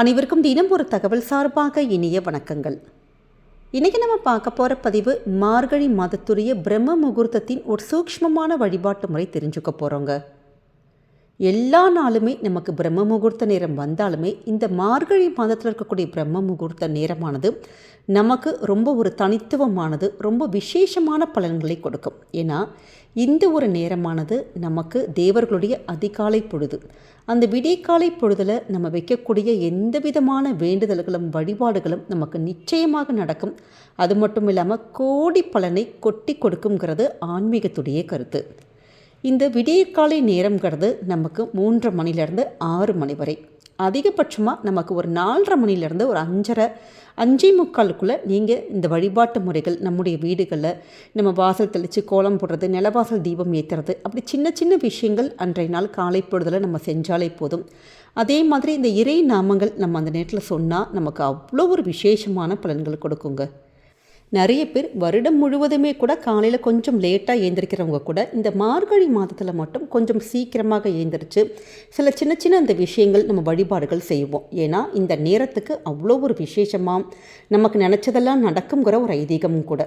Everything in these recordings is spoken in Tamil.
அனைவருக்கும் தினம் ஒரு தகவல் சார்பாக இனிய வணக்கங்கள். இன்றைக்கி நம்ம பார்க்க போகிற பதிவு மார்கழி மாதத்துடைய பிரம்ம முகூர்த்தத்தின் ஒரு சூக்ஷ்மமான வழிபாட்டு முறை தெரிஞ்சுக்க போகிறோங்க எல்லா நாளுமே நமக்கு பிரம்ம முகூர்த்த நேரம் வந்தாலுமே இந்த மார்கழி மாதத்தில் இருக்கக்கூடிய பிரம்ம முகூர்த்த நேரமானது நமக்கு ரொம்ப ஒரு தனித்துவமானது ரொம்ப விசேஷமான பலன்களை கொடுக்கும். ஏன்னா இந்த ஒரு நேரமானது நமக்கு தேவர்களுடைய அதிகாலை பொழுது. அந்த விடைக்காலை பொழுதில் நம்ம வைக்கக்கூடிய எந்த விதமான வேண்டுதல்களும் வழிபாடுகளும் நமக்கு நிச்சயமாக நடக்கும். அது மட்டும் இல்லாமல் கோடி பலனை கொட்டி கொடுக்குங்கிறது ஆன்மீகத்துடைய கருத்து. இந்த விடியற்காலை நேரங்கிறது நமக்கு மூன்று மணிலேருந்து ஆறு மணி வரை. அதிகபட்சமாக நமக்கு ஒரு நாலரை மணிலேருந்து ஒரு அஞ்சரை அஞ்சே முக்காலுக்குள்ளே நீங்கள் இந்த வழிபாட்டு முறைகள் நம்முடைய வீடுகளில் நம்ம வாசல் தெளித்து கோலம் போடுறது நிலவாசல் தீபம் ஏற்றுறது அப்படி சின்ன சின்ன விஷயங்கள் அன்றைய நாள் காலை பொழுதில் நம்ம செஞ்சாலே போதும். அதே மாதிரி இந்த இறை நாமங்கள் நம்ம அந்த நேரத்தில் சொன்னால் நமக்கு அவ்வளோ ஒரு விசேஷமான பலன்கள் கொடுக்குங்க. நிறைய பேர் வருடம் முழுவதுமே கூட காலையில் கொஞ்சம் லேட்டாக ஏந்திரிக்கிறவங்க கூட இந்த மார்கழி மாதத்தில் மட்டும் கொஞ்சம் சீக்கிரமாக ஏந்திரிச்சு சில சின்ன சின்ன இந்த விஷயங்கள் நம்ம வழிபாடுகள் செய்வோம். ஏன்னா இந்த நேரத்துக்கு அவ்வளோ ஒரு விசேஷமாக நமக்கு நினச்சதெல்லாம் நடக்குங்கிற ஒரு ஐதீகமும் கூட.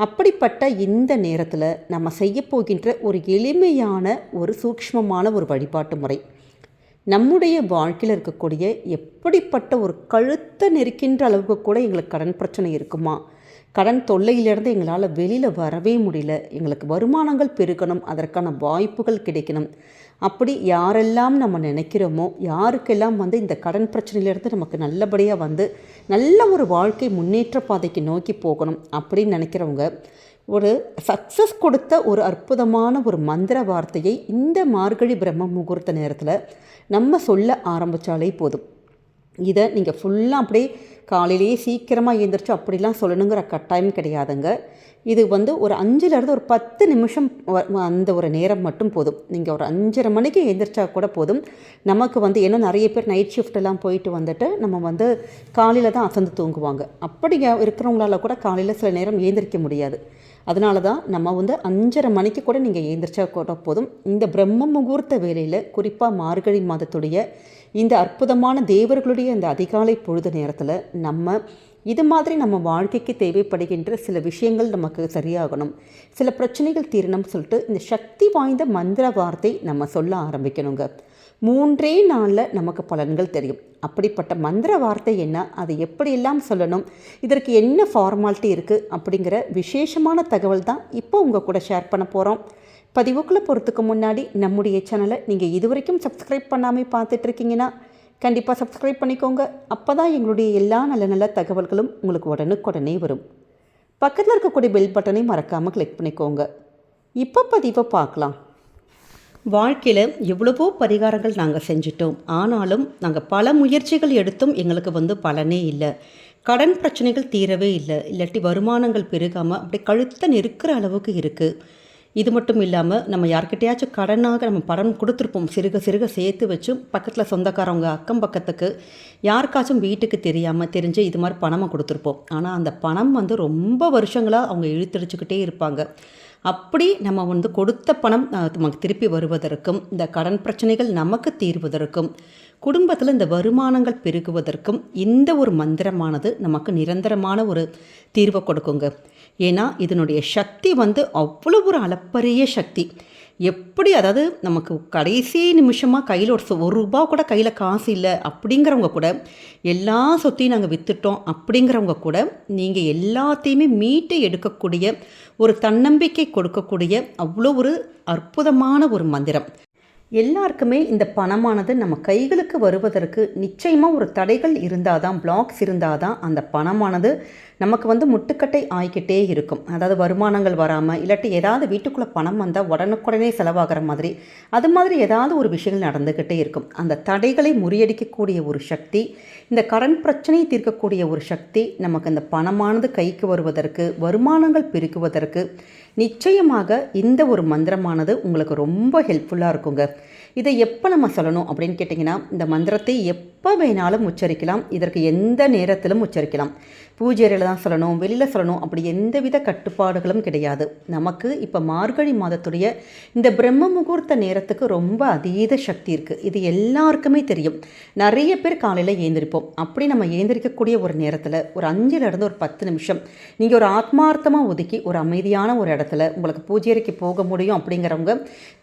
அப்படிப்பட்ட இந்த நேரத்தில் நம்ம செய்ய போகின்ற ஒரு எளிமையான ஒரு சூக்ஷ்மமான ஒரு வழிபாட்டு முறை. நம்முடைய வாழ்க்கையில் இருக்கக்கூடிய எப்படிப்பட்ட ஒரு கழுத்தை நெருக்கின்ற அளவுக்கு கூட எங்களுக்கு கடன் பிரச்சனை இருக்குமா? கடன் தொல்லையிலிருந்து எங்களால் வெளியில் வரவே முடியல. எங்களுக்கு வருமானங்கள் பெருகணும் அதற்கான வாய்ப்புகள் கிடைக்கணும். அப்படி யாரெல்லாம் நம்ம நினைக்கிறோமோ யாருக்கெல்லாம் வந்து இந்த கடன் பிரச்சனையிலேருந்து நமக்கு நல்லபடியாக வந்து நல்ல ஒரு வாழ்க்கை முன்னேற்ற பாதைக்கு நோக்கி போகணும் அப்படின்னு நினைக்கிறவங்க ஒரு சக்ஸஸ் கொடுத்த ஒரு அற்புதமான ஒரு மந்திர வார்த்தையை இந்த மார்கழி பிரம்ம முகூர்த்த நேரத்தில் நம்ம சொல்ல ஆரம்பித்தாலே போதும். இதை நீங்கள் ஃபுல்லாக அப்படியே காலையிலேயே சீக்கிரமாக எழுந்திரிச்சு அப்படிலாம் சொல்லணுங்கிற கட்டாயம் கிடையாதுங்க. இது வந்து ஒரு அஞ்சுலேருந்து ஒரு பத்து நிமிஷம் அந்த ஒரு நேரம் மட்டும் போதும். நீங்கள் ஒரு அஞ்சரை மணிக்கு எழுந்திரிச்சா கூட போதும். நமக்கு வந்து ஏன்னா நிறைய பேர் நைட் ஷிஃப்டெல்லாம் போயிட்டு வந்துட்டு நம்ம வந்து காலையில் தான் அசந்து தூங்குவாங்க. அப்படி இருக்கிறவங்களால கூட காலையில் சில நேரம் எழுந்திரிக்க முடியாது. அதனால தான் நம்ம வந்து அஞ்சரை மணிக்கு கூட நீங்கள் எழுந்திரிச்சா கூட போதும். இந்த பிரம்ம முகூர்த்த வேலையில் குறிப்பாக மார்கழி மாதத்துடைய இந்த அற்புதமான தேவர்களுடைய இந்த அதிகாலை பொழுது நேரத்தில் நம்ம இது மாதிரி நம்ம வாழ்க்கைக்கு தேவைப்படுகின்ற சில விஷயங்கள் நமக்கு சரியாகணும். சில பிரச்சனைகள் தீரணும் சொல்லிட்டு இந்த சக்தி வாய்ந்த மந்திர வார்த்தை நம்ம சொல்ல ஆரம்பிக்கணுங்க. மூன்றே நாளில் நமக்கு பலன்கள் தெரியும். அப்படிப்பட்ட மந்திர வார்த்தை என்ன? அதை எப்படியெல்லாம் சொல்லணும்? இதற்கு என்ன ஃபார்மாலிட்டி இருக்குது அப்படிங்கிற விசேஷமான தகவல் தான் இப்போ உங்கள் கூட ஷேர் பண்ண போகிறோம் பதிவுக்குள்ளே போகிறதுக்கு முன்னாடி நம்முடைய சேனலை நீங்கள் இதுவரைக்கும் சப்ஸ்கிரைப் பண்ணாமல் பார்த்துட்ருக்கீங்கன்னா கண்டிப்பாக சப்ஸ்கிரைப் பண்ணிக்கோங்க. அப்போ தான் எங்களுடைய எல்லா நல்ல நல்ல தகவல்களும் உங்களுக்கு உடனுக்குடனே வரும். பக்கத்தில் இருக்கக்கூடிய பெல் பட்டனை மறக்காமல் கிளிக் பண்ணிக்கோங்க. இப்போ பதிவை பார்க்கலாம். வாழ்க்கையில் எவ்வளவோ பரிகாரங்கள் நாங்கள் செஞ்சிட்டோம். ஆனாலும் நாங்கள் பல முயற்சிகள் எடுத்தும் எங்களுக்கு வந்து பலனே இல்லை. கடன் பிரச்சனைகள் தீரவே இல்லை. இல்லாட்டி வருமானங்கள் பெருகாமல் அப்படி கழுத்த நெருக்கிற அளவுக்கு இருக்குது இது மட்டும் இல்லாமல் நம்ம யார்கிட்டயாச்சும் கடனாக நம்ம படம் கொடுத்துருப்போம். சிறுக சிறுக சேர்த்து வச்சு பக்கத்தில் சொந்தக்காரவங்க அக்கம் பக்கத்துக்கு யாருக்காச்சும் வீட்டுக்கு தெரியாமல் தெரிஞ்சு இது மாதிரி பணமாக கொடுத்துருப்போம். ஆனால் அந்த பணம் வந்து ரொம்ப வருஷங்களாக அவங்க இழுத்தடிச்சுக்கிட்டே இருப்பாங்க. அப்படி நம்ம வந்து கொடுத்த பணம் நமக்கு திருப்பி வருவதற்கும் இந்த கடன் பிரச்சனைகள் நமக்கு தீர்வதற்கும் குடும்பத்தில் இந்த வருமானங்கள் பெருகுவதற்கும் இந்த ஒரு மந்திரமானது நமக்கு நிரந்தரமான ஒரு தீர்வை கொடுக்குங்க. ஏன்னா இதனுடைய சக்தி வந்து அவ்வளோ ஒரு அளப்பரிய சக்தி. எப்படி அதாவது நமக்கு கடைசி நிமிஷமாக கையில் ஒரு ஒரு ரூபா கூட கையில் காசு இல்லை அப்படிங்கிறவங்க கூட எல்லா சொத்தையும் நாங்கள் விற்றுட்டோம் அப்படிங்கிறவங்க கூட நீங்கள் எல்லாத்தையுமே மீட்டு எடுக்கக்கூடிய ஒரு தன்னம்பிக்கை கொடுக்கக்கூடிய அவ்வளோ ஒரு அற்புதமான ஒரு மந்திரம். எல்லாருக்குமே இந்த பணமானது நம்ம கைகளுக்கு வருவதற்கு நிச்சயமாக ஒரு தடைகள் இருந்தால் தான் பிளாக்ஸ் இருந்தால் தான் அந்த பணமானது நமக்கு வந்து முட்டுக்கட்டை ஆகிக்கிட்டே இருக்கும். அதாவது வருமானங்கள் வராமல் இல்லாட்டி ஏதாவது வீட்டுக்குள்ளே பணம் வந்தால் உடனுக்குடனே செலவாகிற மாதிரி அது மாதிரி ஏதாவது ஒரு விஷயங்கள் நடந்துக்கிட்டே இருக்கும். அந்த தடைகளை முறியடிக்கக்கூடிய ஒரு சக்தி இந்த கடன் பிரச்சனையை தீர்க்கக்கூடிய ஒரு சக்தி நமக்கு இந்த பணமானது கைக்கு வருவதற்கு வருமானங்கள் பெருக்குவதற்கு நிச்சயமாக இந்த ஒரு மந்திரமானது உங்களுக்கு ரொம்ப ஹெல்ப்ஃபுல்லாக இருக்குங்க. இதை எப்போ நம்ம சொல்லணும் அப்படின்னு கேட்டிங்கன்னா இந்த மந்திரத்தை எப் எப்போ வேணாலும் உச்சரிக்கலாம். இதற்கு எந்த நேரத்திலும் உச்சரிக்கலாம். பூஜையில் தான் சொல்லணும் வெளியில் சொல்லணும். அப்படி எந்தவித கட்டுப்பாடுகளும் கிடையாது. நமக்கு இப்போ மார்கழி மாதத்துடைய இந்த பிரம்ம முகூர்த்த நேரத்துக்கு ரொம்ப அதீத சக்தி இருக்குது இது எல்லாருக்குமே தெரியும். நிறைய பேர் காலையில் ஏந்திரிப்போம். அப்படி நம்ம ஏந்திரிக்கக்கூடிய ஒரு நேரத்தில் ஒரு அஞ்சுலேருந்து ஒரு பத்து நிமிஷம் நீங்கள் ஒரு ஆத்மார்த்தமாக ஒதுக்கி ஒரு அமைதியான ஒரு இடத்துல உங்களுக்கு பூஜையறைக்கு போக முடியும் அப்படிங்கிறவங்க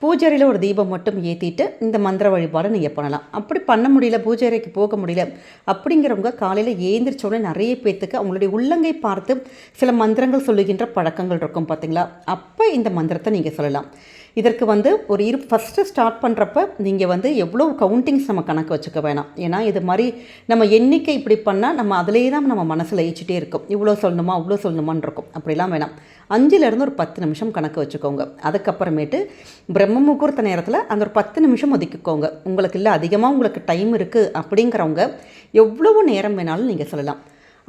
பூஜை ஒரு தீபம் மட்டும் ஏற்றிட்டு இந்த மந்திர வழிபாடு நீங்கள் பண்ணலாம். அப்படி பண்ண முடியல பூஜை வேலைக்கு போக முடியல. அப்படிங்கிறவங்க காலையில் ஏந்திரிச்சோடனே நிறைய பேர்த்துக்கு அவங்களுடைய உள்ளங்கை பார்த்து சில மந்திரங்கள் சொல்லுகின்ற பழக்கங்கள் இருக்கும் பார்த்தீங்களா அப்போ இந்த மந்திரத்தை நீங்கள் சொல்லலாம். இதற்கு வந்து ஒரு இரு ஃபஸ்ட்டு ஸ்டார்ட் பண்ணுறப்ப நீங்கள் வந்து எவ்வளோ கவுண்டிங்ஸ் நம்ம கணக்கு வச்சுக்க வேணாம். ஏன்னா இது மாதிரி நம்ம எண்ணிக்கை இப்படி பண்ணால் நம்ம அதிலே தான் நம்ம மனசில் ஏச்சிட்டே இருக்கும். இவ்வளோ சொல்லணுமா அவ்வளோ சொல்லணுமான்னு இருக்கும். அப்படிலாம் வேணாம். அஞ்சுலேருந்து ஒரு பத்து நிமிஷம் கணக்கு வச்சுக்கோங்க. அதுக்கப்புறமேட்டு பிரம்ம முகூர்த்த நேரத்தில் அந்த ஒரு பத்து நிமிஷம் ஒதுக்கிக்கோங்க. உங்களுக்கு இல்லை அதிகமாக உங்களுக்கு டைம் இருக்குது அப்படிங்கிறவங்க எவ்வளவு நேரம் வேணாலும் நீங்கள் சொல்லலாம்.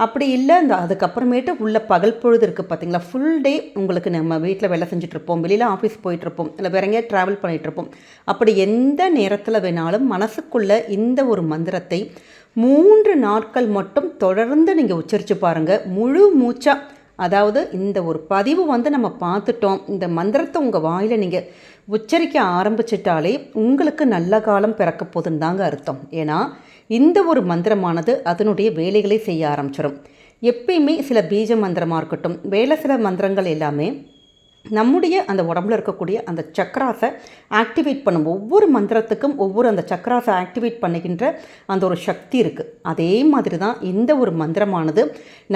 அப்படி இல்லை இந்த அதுக்கப்புறமேட்டு உள்ள பகல் பொழுது இருக்குது பார்த்தீங்களா? ஃபுல் டே உங்களுக்கு நம்ம வீட்டில் வேலை செஞ்சுட்ருப்போம். வெளியில் ஆஃபீஸ் போயிட்டுருப்போம் இல்லை வேற எங்கேயா ட்ராவல் பண்ணிகிட்ருப்போம் அப்படி எந்த நேரத்தில் வேணாலும் மனசுக்குள்ளே இந்த ஒரு மந்திரத்தை மூன்று நாட்கள் மட்டும் தொடர்ந்து நீங்கள் உச்சரித்து பாருங்கள் முழு மூச்சாக அதாவது இந்த ஒரு பதிவு வந்து நம்ம பார்த்துட்டோம். இந்த மந்திரத்தை உங்கள் வாயில் நீங்கள் உச்சரிக்க ஆரம்பிச்சிட்டாலே உங்களுக்கு நல்ல காலம் பிறக்க போதுன்னு தாங்க அர்த்தம். ஏன்னா இந்த ஒரு மந்திரமானது அதனுடைய வேலைகளை செய்ய ஆரம்பிச்சிடும் எப்பயுமே சில பீஜ மந்திரமாக இருக்கட்டும் வேலை சில மந்திரங்கள் எல்லாமே நம்முடைய அந்த உடம்புல இருக்கக்கூடிய அந்த சக்கராஸை ஆக்டிவேட் பண்ணும். ஒவ்வொரு மந்திரத்துக்கும் ஒவ்வொரு அந்த சக்கராஸை ஆக்டிவேட் பண்ணுகின்ற அந்த ஒரு சக்தி இருக்குது அதே மாதிரி தான் இந்த ஒரு மந்திரமானது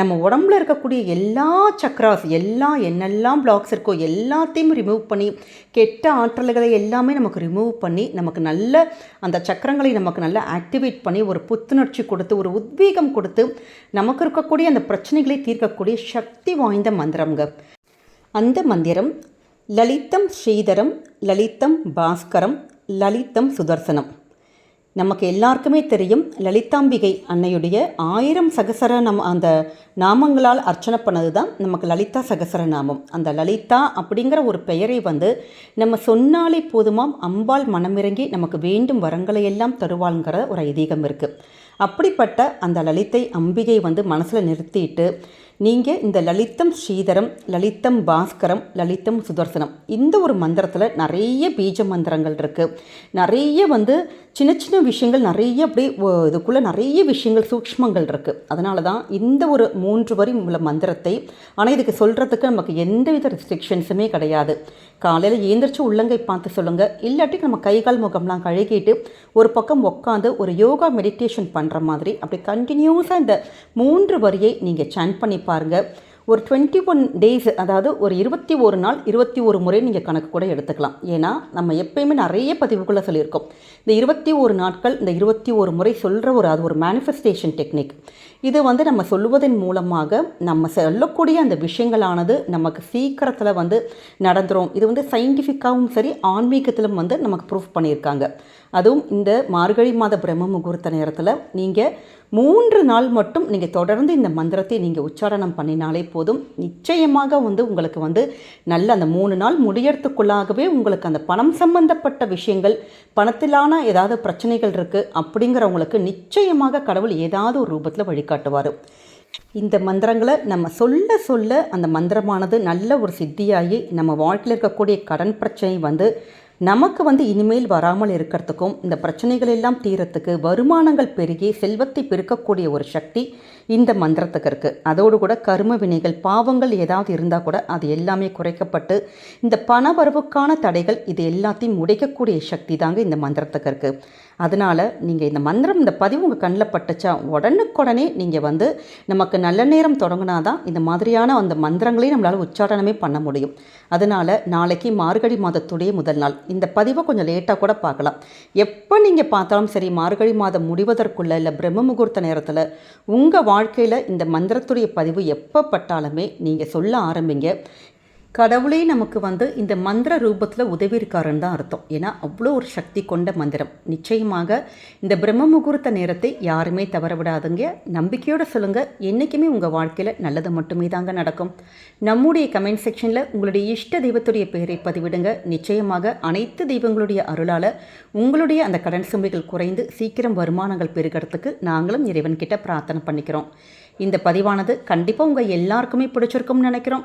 நம்ம உடம்புல இருக்கக்கூடிய எல்லா சக்கராஸ் எல்லா என்னெல்லாம் பிளாக்ஸ் இருக்கோ எல்லாத்தையும் ரிமூவ் பண்ணி கெட்ட ஆற்றல்களை எல்லாமே நமக்கு ரிமூவ் பண்ணி நமக்கு நல்ல அந்த சக்கரங்களை நமக்கு நல்லா ஆக்டிவேட் பண்ணி ஒரு புத்துணர்ச்சி கொடுத்து ஒரு உத்வேகம் கொடுத்து நமக்கு இருக்கக்கூடிய அந்த பிரச்சனைகளை தீர்க்கக்கூடிய சக்தி வாய்ந்த மந்திரம்ங்க. அந்த மந்திரம் லலிதம் ஸ்ரீதரம் லலிதம் பாஸ்கரம் லலிதம் சுதர்சனம். நமக்கு எல்லாருக்குமே தெரியும் லலிதாம்பிகை அன்னையுடைய ஆயிரம் சகசர நம் அந்த நாமங்களால் அர்ச்சனை பண்ணது தான் நமக்கு லலிதா சகசர நாமம். அந்த லலிதா அப்படிங்கிற ஒரு பெயரை வந்து நம்ம சொன்னாலே போதுமாம் அம்பாள் மனமிறங்கி நமக்கு வேண்டும் வரங்களை எல்லாம் தருவாள்ங்கிற ஒரு ஐதீகம் இருக்குது அப்படிப்பட்ட அந்த லலித்தை அம்பிகை வந்து மனசில் நிறுத்திட்டு நீங்கள் இந்த லலித்தம் ஸ்ரீதரம் லலித்தம் பாஸ்கரம் லலித்தம் சுதர்சனம் இந்த ஒரு மந்திரத்தில் நிறைய பீஜ மந்திரங்கள் இருக்குது நிறைய வந்து சின்ன சின்ன விஷயங்கள் நிறைய அப்படியே இதுக்குள்ளே நிறைய விஷயங்கள் சூக்ஷ்மங்கள் இருக்குது அதனால தான் இந்த ஒரு மூன்று வரி உள்ள மந்திரத்தை ஆனால் இதுக்கு சொல்கிறதுக்கு நமக்கு எந்தவித ரெஸ்ட்ரிக்ஷன்ஸுமே கிடையாது. காலையில் ஏந்திரிச்சு உள்ளங்கை பார்த்து சொல்லுங்கள் இல்லாட்டி நம்ம கை கால் முகம்லாம் கழுகிட்டு ஒரு பக்கம் உட்காந்து ஒரு யோகா மெடிடேஷன் பண்ணுற மாதிரி. அப்படி கண்டினியூஸாக இந்த மூன்று வரியை நீங்கள் சேன் பண்ணி பாருங்கள் ஒரு டுவெண்ட்டி ஒன் டேஸ் அதாவது ஒரு இருபத்தி ஒரு நாள் இருபத்தி ஒரு முறை நீங்கள் கணக்கு கூட எடுத்துக்கலாம். ஏன்னா நம்ம எப்பயுமே நிறைய பதிவுக்குள்ளே சொல்லியிருக்கோம். இந்த இருபத்தி ஒரு நாட்கள் இந்த இருபத்தி ஒரு முறை சொல்கிற ஒரு அது ஒரு மேனிஃபெஸ்டேஷன் டெக்னிக் இது வந்து நம்ம சொல்லுவதன் மூலமாக நம்ம சொல்லக்கூடிய அந்த விஷயங்களானது நமக்கு சீக்கிரத்தில் வந்து நடந்துரும். இது வந்து சயின்டிஃபிக்காகவும் சரி ஆன்மீகத்திலும் வந்து நமக்கு ப்ரூஃப் பண்ணியிருக்காங்க. அதுவும் இந்த மார்கழி மாத பிரம்ம முகூர்த்த நேரத்தில் நீங்கள் மூன்று நாள் மட்டும் நீங்கள் தொடர்ந்து இந்த மந்திரத்தை நீங்கள் உச்சாரணம் பண்ணினாலே போதும் நிச்சயமாக வந்து உங்களுக்கு வந்து நல்ல அந்த மூணு நாள் முடியறதுக்குள்ளாகவே உங்களுக்கு அந்த பணம் சம்பந்தப்பட்ட விஷயங்கள் பணத்திலான ஏதாவது பிரச்சனைகள் இருக்குது அப்படிங்கிறவங்களுக்கு நிச்சயமாக கடவுள் ஏதாவது ஒரு ரூபத்தில் காட்டுவார். இந்த மந்திரங்களை நம்ம சொல்ல சொல்ல அந்த மந்திரமானது நல்ல ஒரு சித்தியாகி நம்ம வாழ்க்கையில் இருக்கக்கூடிய கடன் பிரச்சனை வந்து நமக்கு வந்து இனிமேல் வராமல் இருக்கிறதுக்கும் இந்த பிரச்சனைகள் எல்லாம் தீரத்துக்கு வருமானங்கள் பெருகி செல்வத்தை பெருக்கக்கூடிய ஒரு சக்தி இந்த மந்திரத்துக்கு இருக்குது அதோடு கூட கரும வினைகள் பாவங்கள் ஏதாவது இருந்தால் கூட அது எல்லாமே குறைக்கப்பட்டு இந்த பண வரவுக்கான தடைகள் இது எல்லாத்தையும் உடைக்கக்கூடிய சக்தி தாங்க இந்த மந்திரத்துக்கு இருக்குது அதனால் நீங்கள் இந்த மந்திரம் இந்த பதிவு உங்கள் கண்ணில் பட்டுச்சா உடனுக்குடனே நீங்கள் வந்து நமக்கு நல்ல நேரம் தொடங்கினா தான் இந்த மாதிரியான அந்த மந்திரங்களையும் நம்மளால் உச்சாரணமே பண்ண முடியும். அதனால் நாளைக்கு மார்கழி மாதத்துடைய முதல் நாள். இந்த பதிவை கொஞ்சம் லேட்டாக கூட பார்க்கலாம். எப்போ நீங்கள் பார்த்தாலும் சரி மார்கழி மாதம் முடிவதற்குள்ளே இல்லை பிரம்ம முகூர்த்த நேரத்தில் உங்கள் வாழ்க்கையில் இந்த மந்திரத்துடைய பதிவு எப்போ பட்டாலுமே நீங்கள் சொல்ல ஆரம்பிங்க. கடவுளே நமக்கு வந்து இந்த மந்திர ரூபத்தில் உதவி இருக்காருன்னு தான் அர்த்தம். ஏன்னா அவ்வளோ ஒரு சக்தி கொண்ட மந்திரம். நிச்சயமாக இந்த பிரம்ம முகூர்த்த நேரத்தை யாருமே தவற விடாதுங்க நம்பிக்கையோடு சொல்லுங்கள் என்றைக்குமே உங்கள் வாழ்க்கையில் நல்லது மட்டுமே தாங்க நடக்கும். நம்முடைய கமெண்ட் செக்ஷனில் உங்களுடைய இஷ்ட தெய்வத்துடைய பெயரை பதிவிடுங்க. நிச்சயமாக அனைத்து தெய்வங்களுடைய அருளால் உங்களுடைய அந்த கடன் சுமைகள் குறைந்து சீக்கிரம் வருமானங்கள் பெருகிறதுக்கு நாங்களும் இறைவன்கிட்ட பிரார்த்தனை பண்ணிக்கிறோம். இந்த பதிவானது கண்டிப்பாக உங்கள் எல்லாருக்குமே பிடிச்சிருக்கும்னு நினைக்கிறோம்.